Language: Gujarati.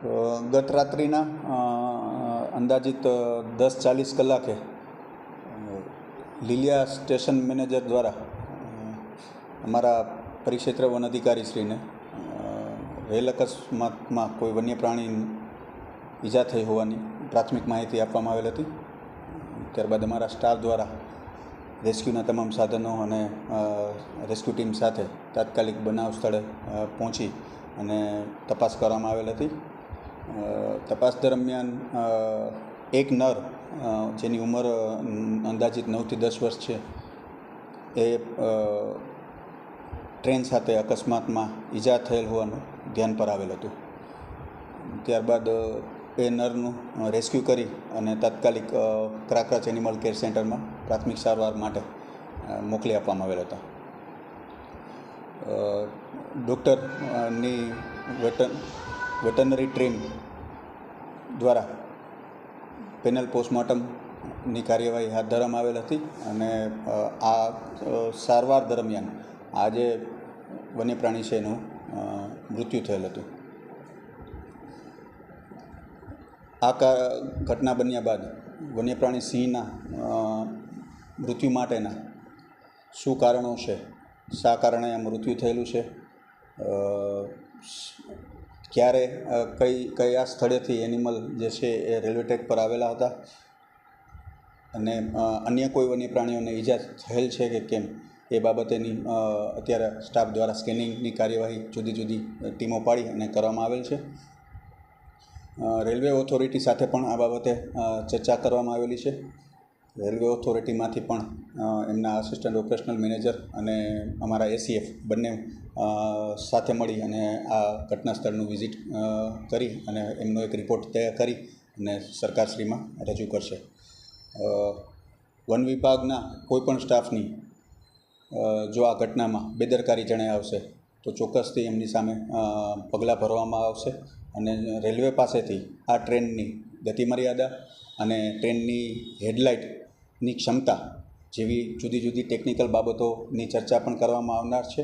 ગત રાત્રિના અંદાજિત દસ ચાલીસ કલાકે, લીલિયા સ્ટેશન મેનેજર દ્વારા અમારા પરિક્ષેત્ર વન અધિકારીશ્રીને રેલ અકસ્માતમાં કોઈ વન્ય પ્રાણી ઈજા થઈ હોવાની પ્રાથમિક માહિતી આપવામાં આવેલ હતી. ત્યારબાદ અમારા સ્ટાફ દ્વારા રેસ્ક્યુના તમામ સાધનો અને રેસ્ક્યુ ટીમ સાથે તાત્કાલિક બનાવ સ્થળે પહોંચી અને તપાસ કરવામાં આવેલ હતી. તપાસ દરમિયાન એક નર જેની ઉંમર અંદાજિત નવથી દસ વર્ષ છે, એ ટ્રેન સાથે અકસ્માતમાં ઈજા થયેલ હોવાનું ધ્યાન પર આવેલ હતું. ત્યારબાદ એ નરનું રેસ્ક્યુ કરી અને તાત્કાલિક ક્રાકરાચ એનિમલ કેર સેન્ટરમાં પ્રાથમિક સારવાર માટે મોકલી આપવામાં આવેલ હતા. ડૉક્ટરની વેટન વેટનરી ટ્રેન દ્વારા પેનલ પોસ્ટમોર્ટમની કાર્યવાહી હાથ ધરવામાં આવેલ હતી અને આ સારવાર દરમિયાન આજે વન્ય પ્રાણી છે એનું મૃત્યુ થયેલ હતું. આ કા, ઘટના બન્યા બાદ વન્ય પ્રાણી સિંહના મૃત્યુ માટેના શું કારણો છે? શા કારણે આ મૃત્યુ થયેલું છે? ક્યારે કઈ કયા સ્થળેથી એનિમલ જે છે એ રેલવે ટ્રેક પર આવેલા હતા? અને અન્ય કોઈ વન્ય પ્રાણીઓને ઈજા થયેલ છે કે કેમ? એ બાબતેની અત્યારે સ્ટાફ દ્વારા સ્કેનિંગની કાર્યવાહી જુદી જુદી ટીમો પાડી અને કરવામાં આવેલ છે. રેલવે ઓથોરિટી સાથે પણ આ બાબતે ચર્ચા કરવામાં આવેલી છે. રેલવે ઓથોરિટીમાંથી પણ એમના આસિસ્ટન્ટ ઓપરેશનલ મેનેજર અને અમારા એસીએફ બંને સાથે મળી અને આ ઘટના સ્થળનું વિઝિટ કરી અને એમનો એક રિપોર્ટ તૈયાર કરી અને સરકારશ્રીમાં રજૂ કરશે. વન વિભાગના કોઈપણ સ્ટાફની જો આ ઘટનામાં બેદરકારી જણાય આવશે, તો ચોક્કસથી એમની સામે પગલાં ભરવામાં આવશે અને રેલવે પાસેથી આ ટ્રેનની ગતિમર્યાદા અને ટ્રેનની હેડલાઇટની ક્ષમતા જેવી જુદી જુદી ટેકનિકલ બાબતોની ચર્ચા પણ કરવામાં આવનાર છે.